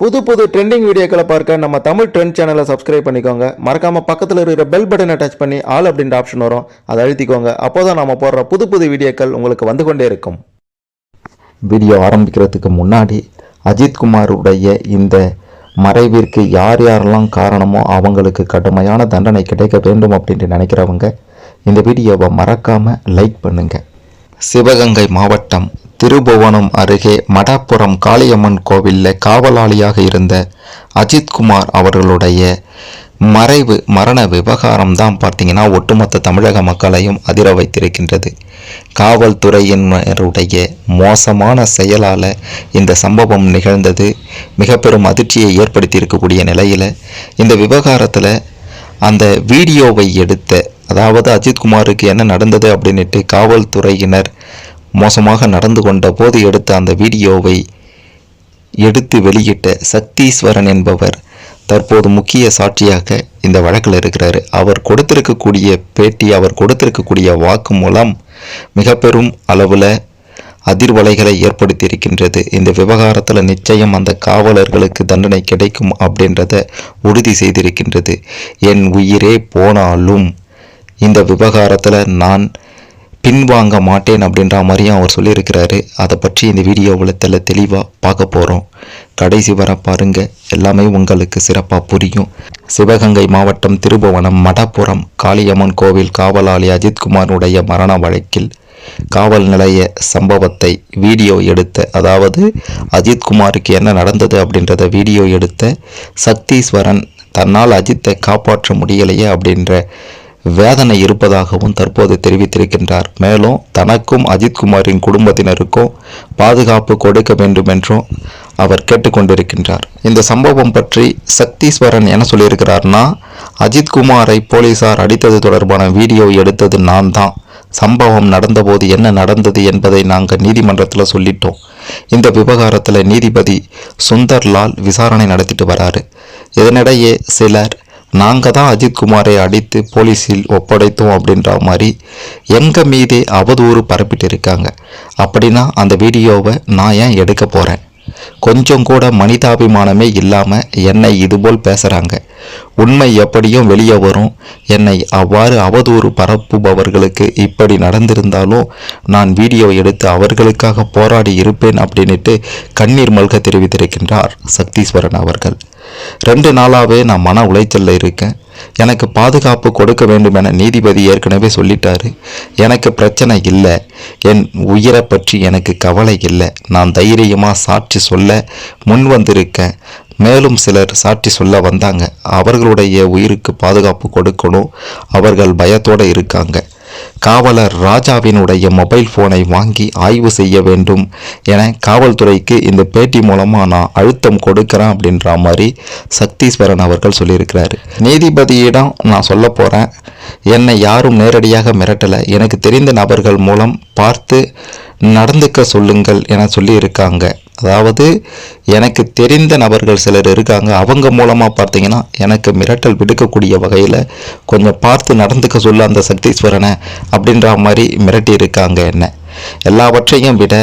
புது புது ட்ரெண்டிங் வீடியோக்களை பார்க்க நம்ம தமிழ் ட்ரெண்ட் சேனலை சப்ஸ்கிரைப் பண்ணிக்கோங்க. மறக்காமல் பக்கத்தில் இருக்கிற பெல் பட்டனை டச் பண்ணி ஆல் அப்படின்ற ஆப்ஷன் வரும். அதை அழுத்திக்கோங்க. அப்போதான் நம்ம போடுற புது புது வீடியோக்கள் உங்களுக்கு வந்து கொண்டே இருக்கும். வீடியோ ஆரம்பிக்கிறதுக்கு முன்னாடி அஜித்குமாருடைய இந்த மறைவிற்கு யார் யாரெல்லாம் காரணமோ அவங்களுக்கு கடுமையான தண்டனை கிடைக்க வேண்டும் அப்படின்ட்டு நினைக்கிறவங்க இந்த வீடியோவை மறக்காமல் லைக் பண்ணுங்கள் சிவகங்கை மாவட்டம் திருபுவனம் அருகே மடப்புறம் காளியம்மன் கோவிலில் காவலாளியாக இருந்த அஜித்குமார் அவர்களுடைய மறைவு மரண விவகாரம் தான் பார்த்தீங்கன்னா ஒட்டுமொத்த தமிழக மக்களையும் அதிர வைத்திருக்கின்றது. காவல்துறையினருடைய மோசமான செயலால் இந்த சம்பவம் நிகழ்ந்தது. மிக பெரும் அதிர்ச்சியை ஏற்படுத்தி இருக்கக்கூடிய நிலையில் இந்த விவகாரத்தில் அந்த வீடியோவை எடுத்த அதாவது அஜித்குமாருக்கு என்ன நடந்தது அப்படின்னுட்டு காவல்துறையினர் மோசமாக நடந்து கொண்ட போது எடுத்த அந்த வீடியோவை எடுத்து வெளியிட்ட சக்தீஸ்வரன் என்பவர் தற்போது முக்கிய சாட்சியாக இந்த வழக்கில் இருக்கிறார். அவர் கொடுத்திருக்கக்கூடிய பேட்டி அவர் கொடுத்திருக்கக்கூடிய வாக்கு மூலம் மிக பெரும் அளவில் அதிர்வலைகளை ஏற்படுத்தியிருக்கின்றது. இந்த விவகாரத்தில் நிச்சயம் அந்த காவலர்களுக்கு தண்டனை கிடைக்கும் அப்படின்றத உறுதி செய்திருக்கின்றது. என் உயிரே போனாலும் இந்த விவகாரத்தில் நான் பின்வாங்க மாட்டேன் அப்படின்ற மாதிரியும் அவர் சொல்லியிருக்கிறாரு. அதை பற்றி இந்த வீடியோவில் தெல தெளிவாக பார்க்க போகிறோம் கடைசி வர பாருங்க. எல்லாமே உங்களுக்கு சிறப்பாக புரியும். சிவகங்கை மாவட்டம் திருபுவனம் மடப்புறம் காளியம்மன் கோவில் காவலாளி அஜித்குமாருடைய மரண வழக்கில் காவல் நிலைய சம்பவத்தை வீடியோ எடுத்த அதாவது அஜித்குமாருக்கு என்ன நடந்தது அப்படின்றத வீடியோ எடுத்த சக்தீஸ்வரன் தன்னால் அஜித்தை காப்பாற்ற முடியலையே அப்படின்ற வேதனை இருப்பதாகவும் தற்போது தெரிவித்திருக்கின்றார். மேலும் தனக்கும் அஜித்குமாரின் குடும்பத்தினருக்கும் பாதுகாப்பு கொடுக்க வேண்டும் என்றும் அவர் கேட்டுக்கொண்டிருக்கின்றார். இந்த சம்பவம் பற்றி சக்தீஸ்வரன் என்ன சொல்லியிருக்கிறார்னா அஜித்குமாரை போலீசார் அடித்தது தொடர்பான வீடியோ எடுத்தது நான் தான். சம்பவம் நடந்தபோது என்ன நடந்தது என்பதை நாங்கள் நீதிமன்றத்தில் சொல்லிட்டோம். இந்த விவகாரத்தில் நீதிபதி சுந்தர்லால் விசாரணை நடத்திட்டு வராரு. இதனிடையே சிலர் நாங்கள் தான் அஜித்குமாரை அடித்து போலீஸில் ஒப்படைத்தோம் அப்படின்ற மாதிரி எங்கள் மீதே அவதூறு பரப்பிட்டு இருக்காங்க. அப்படின்னா அந்த வீடியோவை நான் ஏன் எடுக்க போகிறேன் கொஞ்சம் கூட மனிதாபிமானமே இல்லாமல் என்னை இதுபோல் பேசுகிறாங்க உண்மை எப்படியும் வெளியே வரும். என்னை அவ்வாறு அவதூறு பரப்புபவர்களுக்கு இப்படி நடந்திருந்தாலும் நான் வீடியோ எடுத்து அவர்களுக்காக போராடி இருப்பேன் அப்படின்ட்டு கண்ணீர் மல்க தெரிவித்திருக்கின்றார் சக்தீஸ்வரன் அவர்கள். ரெண்டு நாளாகவே நான் மன உளைச்சலில் இருக்கேன். எனக்கு பாதுகாப்பு கொடுக்க வேண்டும் என நீதிபதி ஏற்கனவே சொல்லிட்டாரு. எனக்கு பிரச்சனை இல்லை. என் உயிரை பற்றி எனக்கு கவலை இல்லை. நான் தைரியமாக சாட்சி சொல்ல முன் வந்திருக்கேன். மேலும் சிலர் சாட்சி சொல்ல வந்தாங்க. அவர்களுடைய உயிருக்கு பாதுகாப்பு கொடுக்கணும். அவர்கள் பயத்தோடு இருக்காங்க. காவலர் ராஜாவினுடைய மொபைல் ஃபோனை வாங்கி ஆய்வு செய்ய வேண்டும் என காவல்துறைக்கு இந்த பேட்டி மூலமாக நான் அழுத்தம் கொடுக்குறேன் அப்படின்ற மாதிரி சக்தீஸ்வரன் அவர்கள் சொல்லியிருக்கிறார். நீதிபதியிடம் நான் சொல்ல போகிறேன் என்னை யாரும் நேரடியாக மிரட்டலை. எனக்கு தெரிந்த நபர்கள் மூலம் பார்த்து நடந்துக்க சொல்லுங்கள் என சொல்லியிருக்காங்க. அதாவது எனக்கு தெரிந்த நபர்கள் சிலர் இருக்காங்க. அவங்க மூலமாக பார்த்தீங்கன்னா எனக்கு மிரட்டல் விடுக்கக்கூடிய வகையில் கொஞ்சம் பார்த்து நடந்துக்க சொல்ல அந்த சக்தீஸ்வரனை அப்படின்ற மாதிரி மிரட்டி இருக்காங்க என்ன. எல்லாவற்றையும் விட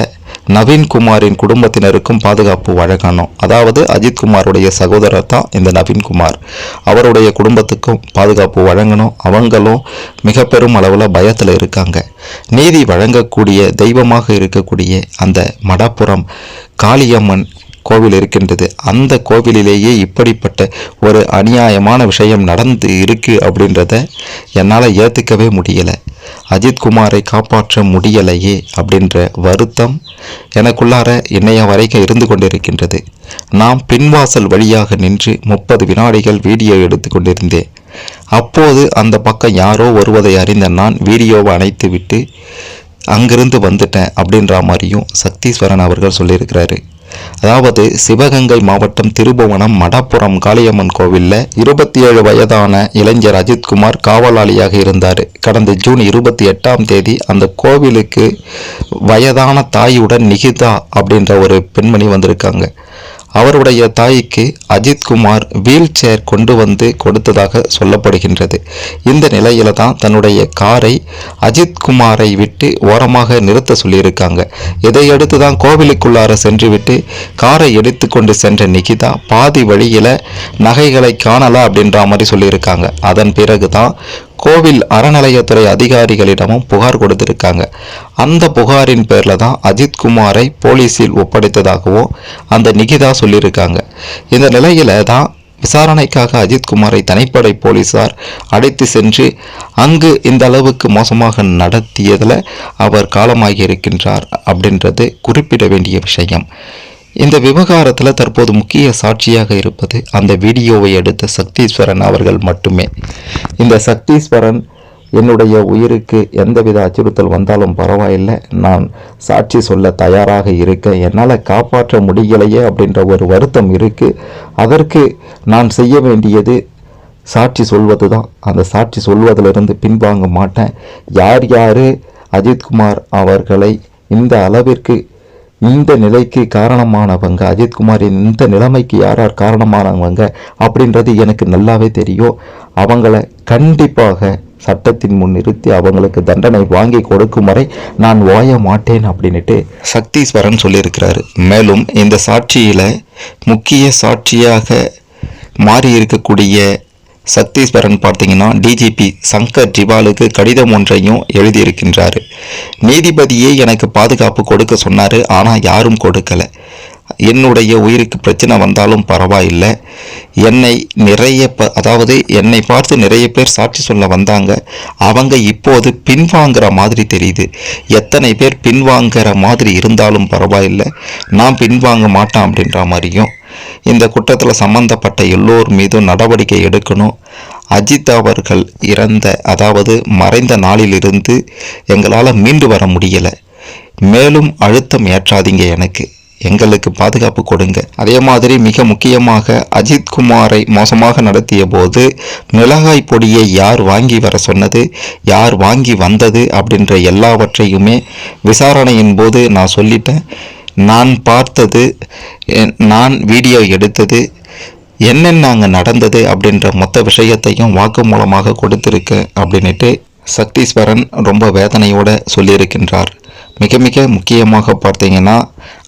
நவீன்குமாரின் குடும்பத்தினருக்கும் பாதுகாப்பு வழங்கணும். அதாவது அஜித்குமாருடைய சகோதரர் தான் இந்த நவீன்குமார் அவருடைய குடும்பத்துக்கும் பாதுகாப்பு வழங்கணும். அவங்களும் மிக பெரும் அளவில் பயத்தில் இருக்காங்க. நீதி வழங்கக்கூடிய தெய்வமாக இருக்கக்கூடிய அந்த மடப்புறம் காளியம்மன் கோவில் இருக்கின்றது. அந்த கோவிலிலேயே இப்படிப்பட்ட ஒரு அநியாயமான விஷயம் நடந்து இருக்கு அப்படின்றத என்னால் ஏற்றுக்கவே முடியலை. அஜித்குமாரை காப்பாற்ற முடியலையே அப்படின்ற வருத்தம் எனக்குள்ளார இன்னைய வரைக்கும் இருந்து கொண்டிருக்கின்றது. நாம் பின்வாசல் வழியாக நின்று முப்பது வினாடிகள் வீடியோ எடுத்து கொண்டிருந்தேன் அப்போது அந்த பக்கம் யாரோ வருவதை அறிந்த நான் வீடியோவை அணைத்து விட்டு அங்கிருந்து வந்துட்டேன் அப்படின்ற மாதிரியும் சக்தீஸ்வரன் அவர்கள் சொல்லியிருக்கிறாரு. அதாவது சிவகங்கை மாவட்டம் திருபுவனம் மடப்புறம் காளியம்மன் கோவிலில் இருபத்தி ஏழு வயதான இளைஞர் அஜித்குமார் காவலாளியாக இருந்தார். கடந்த ஜூன் இருபத்தி எட்டாம் தேதி அந்த கோவிலுக்கு வயதான தாயுடன் நிகிதா அப்படின்ற ஒரு பெண்மணி வந்திருக்காங்க. அவருடைய தாய்க்கு அஜித்குமார் வீல் சேர் கொண்டு வந்து கொடுத்ததாக சொல்லப்படுகின்றது. இந்த நிலையில தான் தன்னுடைய காரை அஜித்குமாரை விட்டு ஓரமாக நிறுத்த சொல்லியிருக்காங்க. இதையடுத்து தான் கோவிலுக்குள்ளார சென்றுவிட்டு காரை எடுத்து கொண்டு சென்ற நிகிதா பாதி வழியில் நகைகளை காணலாம் அப்படின்ற மாதிரி சொல்லியிருக்காங்க. அதன் பிறகு தான் கோவில் அறநிலையத்துறை அதிகாரிகளிடமும் புகார் கொடுத்திருக்காங்க. அந்த புகாரின் பேரில் தான் அஜித்குமாரை போலீஸில் ஒப்படைத்ததாகவும் அந்த நிகிதா சொல்லியிருக்காங்க. இந்த நிலையில் தான் விசாரணைக்காக அஜித்குமாரை தனிப்படை போலீசார் அழைத்து சென்று அங்கு இந்த அளவுக்கு மோசமாக நடத்தியதில் அவர் காலமாகி இருக்கின்றார் அப்படின்றது குறிப்பிட வேண்டிய விஷயம். இந்த விவகாரத்தில் தற்போது முக்கிய சாட்சியாக இருப்பது அந்த வீடியோவை எடுத்த சக்தீஸ்வரன் அவர்கள் மட்டுமே. இந்த சக்தீஸ்வரன் என்னுடைய உயிருக்கு எந்தவித அச்சுறுத்தல் வந்தாலும் பரவாயில்லை. நான் சாட்சி சொல்ல தயாராக இருக்கேன். என்னால் காப்பாற்ற முடியலையே அப்படின்ற ஒரு வருத்தம் இருக்குது அதற்கு நான் செய்ய வேண்டியது சாட்சி சொல்வது தான் அந்த சாட்சி சொல்வதிலிருந்து பின்வாங்க மாட்டேன். யார் யார்? அஜித்குமார் அவர்களை இந்த அளவிற்கு இந்த நிலைக்கு காரணமானவங்க அஜித்குமாரின் இந்த நிலைமைக்கு யார் யார் காரணமானவங்க அப்படின்றது எனக்கு நல்லாவே தெரியும். அவங்கள கண்டிப்பாக சட்டத்தின் முன் நிறுத்தி அவங்களுக்கு தண்டனை வாங்கி கொடுக்கும் வரை நான் ஓய மாட்டேன் அப்படின்னுட்டு சக்தீஸ்வரன் சொல்லியிருக்கிறாரு. மேலும் இந்த சாட்சியில் முக்கிய சாட்சியாக மாறி இருக்கக்கூடிய சத்தீஸ்வரன் பார்த்தீங்கன்னா டிஜிபி சங்கர் ஜிவாலுக்கு கடிதம் ஒன்றையும் எழுதியிருக்கின்றார். நீதிபதியே எனக்கு பாதுகாப்பு கொடுக்க சொன்னார் ஆனால் யாரும் கொடுக்கலை. என்னுடைய உயிருக்கு பிரச்சனை வந்தாலும் பரவாயில்லை. என்னை நிறைய ப அதாவது என்னை பார்த்து நிறைய பேர் சாட்சி சொல்ல வந்தாங்க. அவங்க இப்போது பின்வாங்குற மாதிரி தெரியுது. எத்தனை பேர் பின்வாங்குற மாதிரி இருந்தாலும் பரவாயில்லை. நான் பின்வாங்க மாட்டேன் அப்படின்ற மாதிரியும் இந்த குற்றத்தில் சம்பந்தப்பட்ட எல்லோர் மீதும் நடவடிக்கை எடுக்கணும். அஜித் அவர்கள் இறந்த அதாவது மறைந்த நாளிலிருந்து எங்களால் மீண்டு வர முடியலை. மேலும் அழுத்தம் ஏற்றாதீங்க எனக்கு. எங்களுக்கு பாதுகாப்பு கொடுங்க. அதே மாதிரி மிக முக்கியமாக அஜித் குமாரை மோசமாக நடத்திய போது மிளகாய் பொடியை யார் வாங்கி வர சொன்னது யார் வாங்கி வந்தது அப்படின்ற எல்லாவற்றையுமே விசாரணையின் போது நான் சொல்லிட்டேன். நான் பார்த்தது என்- நான் வீடியோ எடுத்தது என்னென்ன அங்கே நடந்தது அப்படின்ற மொத்த விஷயத்தையும் வாக்கு மூலமாக கொடுத்துருக்கேன் அப்படின்ட்டு சக்தீஸ்வரன் ரொம்ப வேதனையோடு சொல்லியிருக்கின்றார். மிக மிக முக்கியமாக பார்த்தீங்கன்னா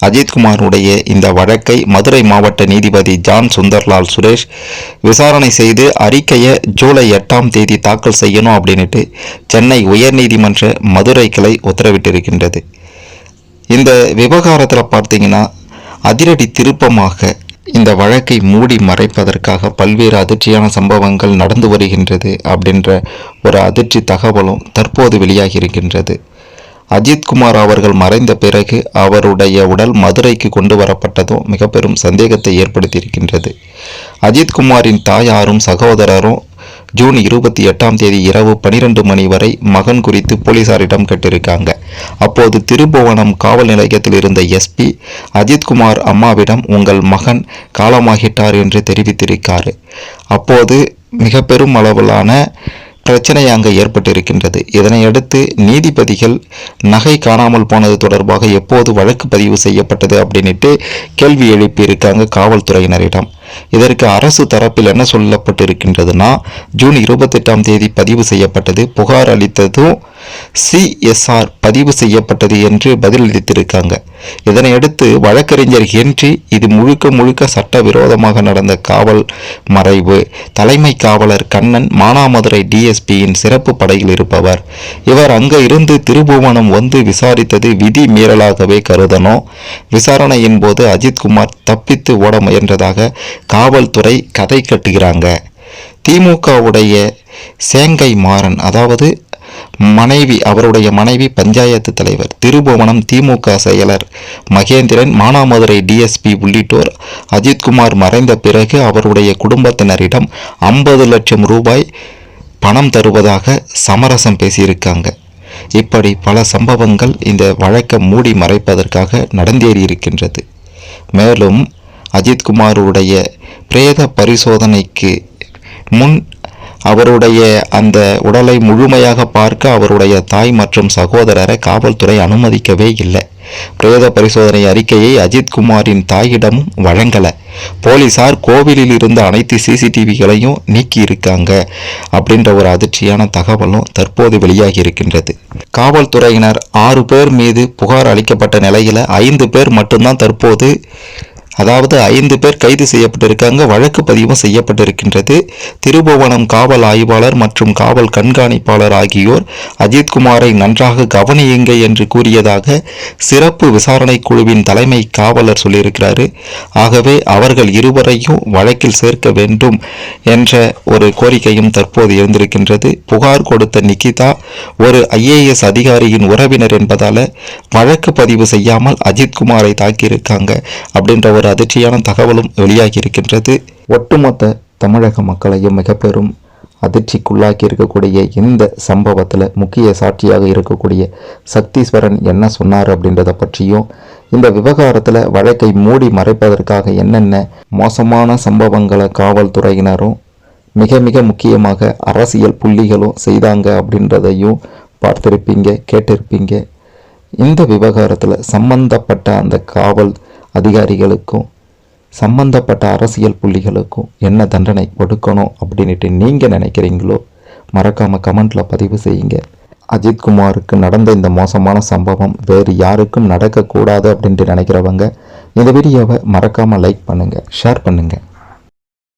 அஜித்குமாருடைய இந்த வழக்கை மதுரை மாவட்ட நீதிபதி ஜான் சுந்தர்லால் சுரேஷ் விசாரணை செய்து அறிக்கையை ஜூலை எட்டாம் தேதி தாக்கல் செய்யணும் அப்படின்ட்டு சென்னை உயர்நீதிமன்ற மதுரை கிளை உத்தரவிட்டிருக்கின்றது. இந்த விவகாரத்தில் பார்த்தீங்கன்னா அதிரடி திருப்பமாக இந்த வழக்கை மூடி மறைப்பதற்காக பல்வேறு அதிர்ச்சியான சம்பவங்கள் நடந்து வருகின்றது அப்படின்ற ஒரு அதிர்ச்சி தகவலும் தற்போது வெளியாகி இருக்கின்றது அஜித்குமார் அவர்கள் மறைந்த பிறகு அவருடைய உடல் மதுரைக்கு கொண்டு வரப்பட்டதும் மிக பெரும் சந்தேகத்தை ஏற்படுத்தியிருக்கின்றது. அஜித்குமாரின் தாயாரும் சகோதரரும் ஜூன் இருபத்தி எட்டாம் தேதி இரவு பனிரெண்டு மணி வரை மகன் குறித்து போலீசாரிடம் கேட்டிருக்காங்க. அப்போது திருபுவனம் காவல் நிலையத்தில் இருந்த எஸ்பி அஜித்குமார் அம்மாவிடம் உங்கள் மகன் காலமாகிட்டார் என்று தெரிவித்திருக்கார். அப்போது மிக பெரும் அளவிலான பிரச்சனை அங்கு ஏற்பட்டிருக்கின்றது. இதனையடுத்து நீதிபதிகள் நகை காணாமல் போனது தொடர்பாக எப்போது வழக்கு பதிவு செய்யப்பட்டது அப்படின்னுட்டு கேள்வி எழுப்பியிருக்காங்க காவல்துறையினரிடம். இதற்கு அரசு தரப்பில் என்ன சொல்லப்பட்டிருக்கின்றதுன்னா ஜூன் இருபத்தெட்டாம் தேதி பதிவு செய்யப்பட்டது. புகார் அளித்ததும் சிஎஸ்ஆர் பதிவு செய்யப்பட்டது என்று பதிலளித்திருக்காங்க. இதனையடுத்து வழக்கறிஞர் ஹென்றி இது முழுக்க முழுக்க சட்டவிரோதமாக நடந்த காவல் மறைவு. தலைமை காவலர் கண்ணன் மானாமதுரை டிஎஸ்பியின் சிறப்பு படையில் இருப்பவர். இவர் அங்க இருந்து திருபுவனம் வந்து விசாரித்தது விதி மீறலாகவே கருதணும் விசாரணையின் போது அஜித்குமார் தப்பித்து ஓட முயன்றதாக காவல்துறை கதை கட்டுகிறாங்க. திமுகவுடைய சேங்கை மாறன் அதாவது மனைவி அவருடைய மனைவி பஞ்சாயத்து தலைவர் திருபுவனம் திமுக செயலர் மகேந்திரன் மானாமதுரை டிஎஸ்பி உள்ளிட்டோர் அஜித்குமார் மறைந்த பிறகு அவருடைய குடும்பத்தினரிடம் ஐம்பது லட்சம் ரூபாய் பணம் தருவதாக சமரசம் பேசியிருக்காங்க. இப்படி பல சம்பவங்கள் இந்த வழக்கை மூடி மறைப்பதற்காக நடந்தேறி இருக்கின்றது. மேலும் அஜித்குமாருடைய பிரேத பரிசோதனைக்கு முன் அவருடைய அந்த உடலை முழுமையாக பார்க்க அவருடைய தாய் மற்றும் சகோதரரை காவல்துறை அனுமதிக்கவே இல்லை. பிரேத பரிசோதனை அறிக்கையை அஜித்குமாரின் தாயிடமும் வழங்கலை. போலீசார் கோவிலில் இருந்த அனைத்து சிசிடிவிகளையும் நீக்கி இருக்காங்க அப்படின்ற ஒரு அதிர்ச்சியான தகவலும் தற்போது வெளியாகி இருக்கின்றது. காவல்துறையினர் ஆறு பேர் மீது புகார் அளிக்கப்பட்ட நிலையில் ஐந்து பேர் மட்டும்தான் தற்போது அதாவது ஐந்து பேர் கைது செய்யப்பட்டிருக்காங்க வழக்கு பதிவும் செய்யப்பட்டிருக்கின்றது. திருபுவனம் காவல் ஆய்வாளர் மற்றும் காவல் கண்காணிப்பாளர் ஆகியோர் அஜித்குமாரை நன்றாக கவனியுங்க என்று கூறியதாக சிறப்பு விசாரணை குழுவின் தலைமை காவலர் சொல்லியிருக்கிறாரு. ஆகவே அவர்கள் இருவரையும் வழக்கில் சேர்க்க வேண்டும் என்ற ஒரு கோரிக்கையும் தற்போது இருந்திருக்கின்றது புகார் கொடுத்த நிகிதா ஒரு ஐஏஎஸ் அதிகாரியின் உறவினர் என்பதால வழக்கு பதிவு செய்யாமல் அஜித்குமாரை தாக்கியிருக்காங்க அப்படின்ற ஒரு ஒரு அதிர்ச்சியான தகவலும் வெளியாகி இருக்கின்றது. ஒட்டுமொத்த தமிழக மக்களையும் மிக பெரும் அதிர்ச்சிக்குள்ளாக்கி இருக்கக்கூடிய இந்த சம்பவத்தில் முக்கிய சாட்சியாக இருக்கக்கூடிய சக்தீஸ்வரன் என்ன சொன்னார் அப்படின்றத பற்றியும் இந்த விவகாரத்தில் வழக்கை மூடி மறைப்பதற்காக என்னென்ன மோசமான சம்பவங்களை காவல்துறையினரும் மிக மிக முக்கியமாக அரசியல் புள்ளிகளும் செய்தாங்க அப்படின்றதையும் பார்த்திருப்பீங்க கேட்டிருப்பீங்க. இந்த விவகாரத்தில் சம்பந்தப்பட்ட அந்த காவல் அதிகாரிகளுக்கும் சம்பந்தப்பட்ட அரசியல் புள்ளிகளுக்கும் என்ன தண்டனை கொடுக்கணும் அப்படின்ட்டு நீங்கள் நினைக்கிறீங்களோ மறக்காமல் கமெண்ட்டில் பதிவு செய்யுங்க. அஜித்குமாருக்கு நடந்த இந்த மோசமான சம்பவம் வேறு யாருக்கும் நடக்கக்கூடாது அப்படின்ட்டு நினைக்கிறவங்க இந்த வீடியோவை மறக்காமல் லைக் பண்ணுங்கள் ஷேர் பண்ணுங்கள்